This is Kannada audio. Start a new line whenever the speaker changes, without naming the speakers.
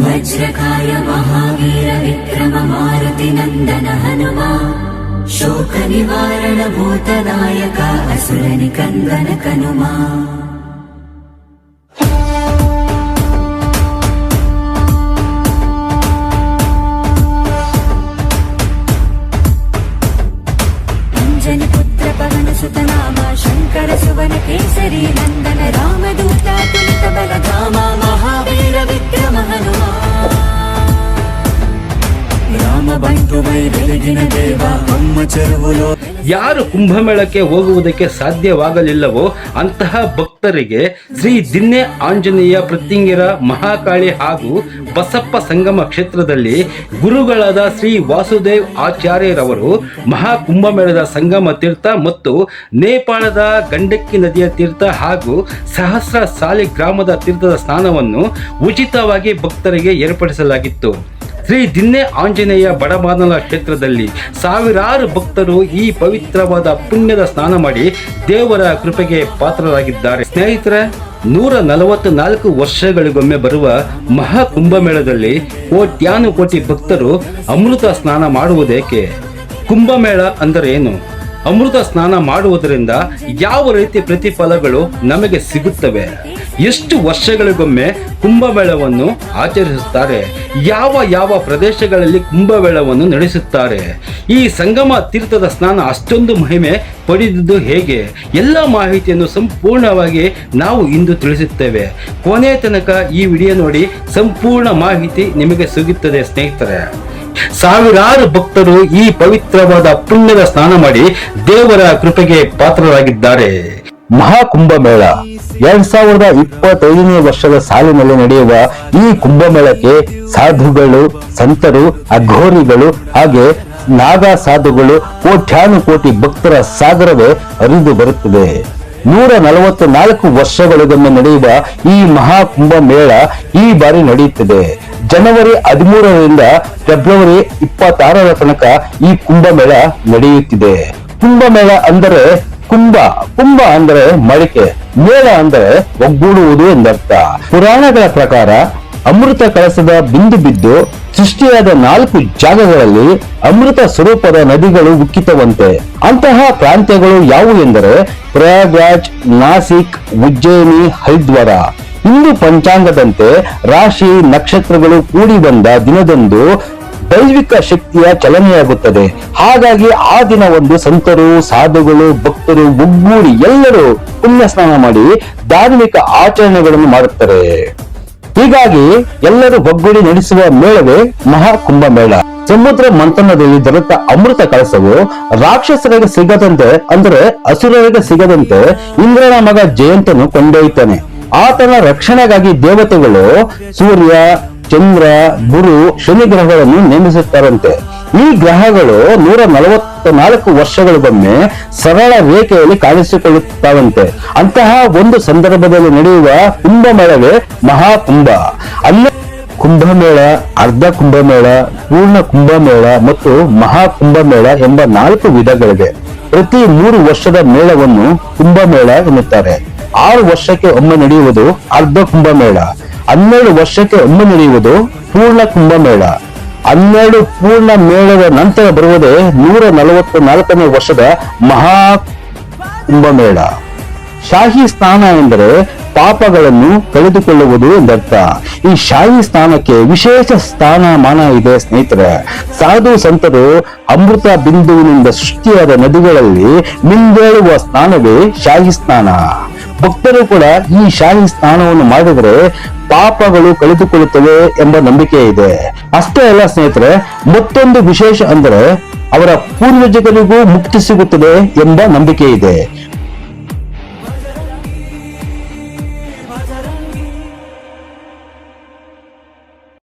వజ్రకాయ మహావీర విక్రమ మారుతి నందన హనుమా శోక నివారణ భూతనాయక అసురని కందన కనుమా అంజని పుత్ర పవన సుతనామ శంకర సువన కేసరి నంద
ಯಾರು ಕುಂಭಮೇಳಕ್ಕೆ ಹೋಗುವುದಕ್ಕೆ ಸಾಧ್ಯವಾಗಲಿಲ್ಲವೋ ಅಂತಹ ಭಕ್ತರಿಗೆ ಶ್ರೀ ದಿನ್ನೆ ಆಂಜನೇಯ ಪ್ರತಿಂಗಿರ ಮಹಾಕಾಳಿ ಹಾಗೂ ಬಸಪ್ಪ ಸಂಗಮ ಕ್ಷೇತ್ರದಲ್ಲಿ ಗುರುಗಳಾದ ಶ್ರೀ ವಾಸುದೇವ್ ಆಚಾರ್ಯರವರು ಮಹಾಕುಂಭಮೇಳದ ಸಂಗಮ ತೀರ್ಥ ಮತ್ತು ನೇಪಾಳದ ಗಂಡಕ್ಕಿ ನದಿಯ ತೀರ್ಥ ಹಾಗೂ ಸಹಸ್ರ ಸಾಲಿ ಗ್ರಾಮದ ತೀರ್ಥದ ಸ್ನಾನವನ್ನು ಉಚಿತವಾಗಿ ಭಕ್ತರಿಗೆ ಏರ್ಪಡಿಸಲಾಗಿತ್ತು. ಶ್ರೀ ದಿನ್ನೆ ಆಂಜನೇಯ ಬಡಮಾನಲ ಕ್ಷೇತ್ರದಲ್ಲಿ ಸಾವಿರಾರು ಭಕ್ತರು ಈ ಪವಿತ್ರವಾದ ಪುಣ್ಯದ ಸ್ನಾನ ಮಾಡಿ ದೇವರ ಕೃಪೆಗೆ ಪಾತ್ರರಾಗಿದ್ದಾರೆ. ಸ್ನೇಹಿತರೆ, ನೂರ ನಲವತ್ತು ನಾಲ್ಕು ವರ್ಷಗಳಿಗೊಮ್ಮೆ ಬರುವ ಮಹಾ ಕುಂಭಮೇಳದಲ್ಲಿ ಕೋಟ್ಯಾನು ಕೋಟಿ ಭಕ್ತರು ಅಮೃತ ಸ್ನಾನ ಮಾಡುವುದೇಕೆ? ಕುಂಭಮೇಳ ಅಂದರೆ ಏನು? ಅಮೃತ ಸ್ನಾನ ಮಾಡುವುದರಿಂದ ಯಾವ ರೀತಿ ಪ್ರತಿಫಲಗಳು ನಮಗೆ ಸಿಗುತ್ತವೆ? ಎಷ್ಟು ವರ್ಷಗಳಿಗೊಮ್ಮೆ ಕುಂಭಮೇಳವನ್ನು ಆಚರಿಸುತ್ತಾರೆ? ಯಾವ ಯಾವ ಪ್ರದೇಶಗಳಲ್ಲಿ ಕುಂಭಮೇಳವನ್ನು ನಡೆಸುತ್ತಾರೆ? ಈ ಸಂಗಮ ತೀರ್ಥದ ಸ್ನಾನ ಅಷ್ಟೊಂದು ಮಹಿಮೆ ಪಡೆದಿದ್ದು ಹೇಗೆ? ಎಲ್ಲ ಮಾಹಿತಿಯನ್ನು ಸಂಪೂರ್ಣವಾಗಿ ನಾವು ಇಂದು ತಿಳಿಸುತ್ತೇವೆ. ಕೊನೆ ತನಕ ಈ ವಿಡಿಯೋ ನೋಡಿ ಸಂಪೂರ್ಣ ಮಾಹಿತಿ ನಿಮಗೆ ಸಿಗುತ್ತದೆ ಸ್ನೇಹಿತರೆ. ಸಾವಿರಾರು ಭಕ್ತರು ಈ ಪವಿತ್ರವಾದ ಪುಣ್ಯದ ಸ್ನಾನ ಮಾಡಿ ದೇವರ ಕೃಪೆಗೆ ಪಾತ್ರರಾಗಿದ್ದಾರೆ.
ಮಹಾಕುಂಭಮೇಳ. ಎರಡ್ ಸಾವಿರದ ಇಪ್ಪತ್ತೈದನೇ ವರ್ಷದ ಸಾಲಿನಲ್ಲಿ ನಡೆಯುವ ಈ ಕುಂಭಮೇಳಕ್ಕೆ ಸಾಧುಗಳು, ಸಂತರು, ಅಘೋರಿಗಳು ಹಾಗೆ ನಾಗಾ ಸಾಧುಗಳು ಕೋಟ್ಯಾನು ಕೋಟಿ ಭಕ್ತರ ಸಾಗರವೇ ಹರಿದು ಬರುತ್ತದೆ ನೂರ ನಲವತ್ತು ನಾಲ್ಕು ವರ್ಷಗಳಿಗೊಮ್ಮೆ ನಡೆಯುವ ಈ ಮಹಾಕುಂಭ ಮೇಳ ಈ ಬಾರಿ ನಡೆಯುತ್ತದೆ. ಜನವರಿ ಹದಿಮೂರರಿಂದ ಫೆಬ್ರವರಿ ಇಪ್ಪತ್ತಾರರ ತನಕ ಈ ಕುಂಭಮೇಳ ನಡೆಯುತ್ತಿದೆ. ಕುಂಭಮೇಳ ಅಂದರೆ ಕುಂಭ ಕುಂಭ ಅಂದರೆ ಮಡಿಕೆ, ಮೇಳ ಅಂದರೆ ಒಗ್ಗೂಡುವುದು ಎಂದರ್ಥ. ಪುರಾಣಗಳ ಪ್ರಕಾರ ಅಮೃತ ಕಳಸದ ಬಿಂದು ಬಿದ್ದು ಸೃಷ್ಟಿಯಾದ ನಾಲ್ಕು ಜಾಗಗಳಲ್ಲಿ ಅಮೃತ ಸ್ವರೂಪದ ನದಿಗಳು ಉಕ್ಕಿತವಂತೆ. ಅಂತಹ ಪ್ರಾಂತ್ಯಗಳು ಯಾವುವು ಎಂದರೆ ಪ್ರಯಾಗ್ರಾಜ್, ನಾಸಿಕ್, ಉಜ್ಜಯಿನಿ, ಹರಿದ್ವಾರ. ಹಿಂದೂ ಪಂಚಾಂಗದಂತೆ ರಾಶಿ ನಕ್ಷತ್ರಗಳು ಕೂಡಿ ಬಂದ ದಿನದಂದು ದೈವಿಕ ಶಕ್ತಿಯ ಚಲನೆಯಾಗುತ್ತದೆ. ಹಾಗಾಗಿ ಆ ದಿನ ಒಂದು ಸಂತರು, ಸಾಧುಗಳು, ಭಕ್ತರು, ಒಗ್ಗೂಡಿ ಎಲ್ಲರೂ ಪುಣ್ಯ ಸ್ನಾನ ಮಾಡಿ ಧಾರ್ಮಿಕ ಆಚರಣೆಗಳನ್ನು ಮಾಡುತ್ತಾರೆ. ಹೀಗಾಗಿ ಎಲ್ಲರೂ ಒಗ್ಗೂಡಿ ನಡೆಸುವ ಮೇಳವೇ ಮಹಾ ಕುಂಭಮೇಳ ಸಮುದ್ರ ಮಂಥನದಲ್ಲಿ ದೊರೆತ ಅಮೃತ ಕಳಸವು ರಾಕ್ಷಸರಿಗೆ ಸಿಗದಂತೆ ಅಂದರೆ ಅಸುರರಿಗೆ ಸಿಗದಂತೆ ಇಂದ್ರನ ಮಗ ಜಯಂತನು ಕೊಂಡೊಯ್ತಾನೆ ಆತನ ರಕ್ಷಣೆಗಾಗಿ ದೇವತೆಗಳು ಸೂರ್ಯ ಚಂದ್ರ, ಗುರು, ಶನಿ ಗ್ರಹಗಳನ್ನು ನೇಮಿಸುತ್ತಾರಂತೆ. ಈ ಗ್ರಹಗಳು ನೂರ ನಲವತ್ತ ನಾಲ್ಕು ವರ್ಷಗಳಿಗೊಮ್ಮೆ ಸರಳ ರೇಖೆಯಲ್ಲಿ ಕಾಣಿಸಿಕೊಳ್ಳುತ್ತಾವಂತೆ. ಅಂತಹ ಒಂದು ಸಂದರ್ಭದಲ್ಲಿ ನಡೆಯುವ ಕುಂಭಮೇಳವೇ ಮಹಾಕುಂಭ. ಅಲ್ಲ ಕುಂಭಮೇಳ, ಅರ್ಧ ಕುಂಭಮೇಳ, ಪೂರ್ಣ ಕುಂಭಮೇಳ ಮತ್ತು ಮಹಾ ಕುಂಭಮೇಳ ಎಂಬ ನಾಲ್ಕು ವಿಧಗಳಿವೆ. ಪ್ರತಿ ಮೂರು ವರ್ಷದ ಮೇಳವನ್ನು ಕುಂಭಮೇಳ ಎನ್ನುತ್ತಾರೆ. ಆರು ವರ್ಷಕ್ಕೆ ಒಮ್ಮೆ ನಡೆಯುವುದು ಅರ್ಧ ಕುಂಭಮೇಳ. ಹನ್ನೆರಡು ವರ್ಷಕ್ಕೆ ಒಮ್ಮೆ ನಡೆಯುವುದು ಪೂರ್ಣ ಕುಂಭಮೇಳ. ಹನ್ನೆರಡು ಪೂರ್ಣ ಮೇಳದ ನಂತರ ಬರುವುದೇ ನೂರ ನಲವತ್ತು ನಾಲ್ಕನೇ ವರ್ಷದ ಮಹಾ ಕುಂಭಮೇಳ. ಶಾಹಿ ಸ್ನಾನ ಎಂದರೆ ಪಾಪಗಳನ್ನು ಕಳೆದುಕೊಳ್ಳುವುದು ಎಂದರ್ಥ ಈ ಶಾಹಿ ಸ್ನಾನಕ್ಕೆ ವಿಶೇಷ ಸ್ಥಾನಮಾನ ಇದೆ ಸ್ನೇಹಿತರೆ. ಸಾಧು ಸಂತರು ಅಮೃತ ಬಿಂದುವಿನಿಂದ ಸೃಷ್ಟಿಯಾದ ನದಿಗಳಲ್ಲಿ ಮಿಂದೇಳುವ ಸ್ನಾನವೇ ಶಾಹಿ ಸ್ನಾನ. ಭಕ್ತರು ಕೂಡ ಈ ಶಾಹಿ ಸ್ನಾನವನ್ನು ಮಾಡಿದರೆ ಪಾಪಗಳು ಕಳೆದುಕೊಳ್ಳುತ್ತವೆ ಎಂಬ ನಂಬಿಕೆ ಇದೆ. ಅಷ್ಟೇ ಅಲ್ಲ ಸ್ನೇಹಿತರೆ, ಮತ್ತೊಂದು ವಿಶೇಷ ಅಂದರೆ ಅವರ ಪೂರ್ವಜರಿಗೂ ಮುಕ್ತಿ ಸಿಗುತ್ತದೆ ಎಂಬ ನಂಬಿಕೆ ಇದೆ.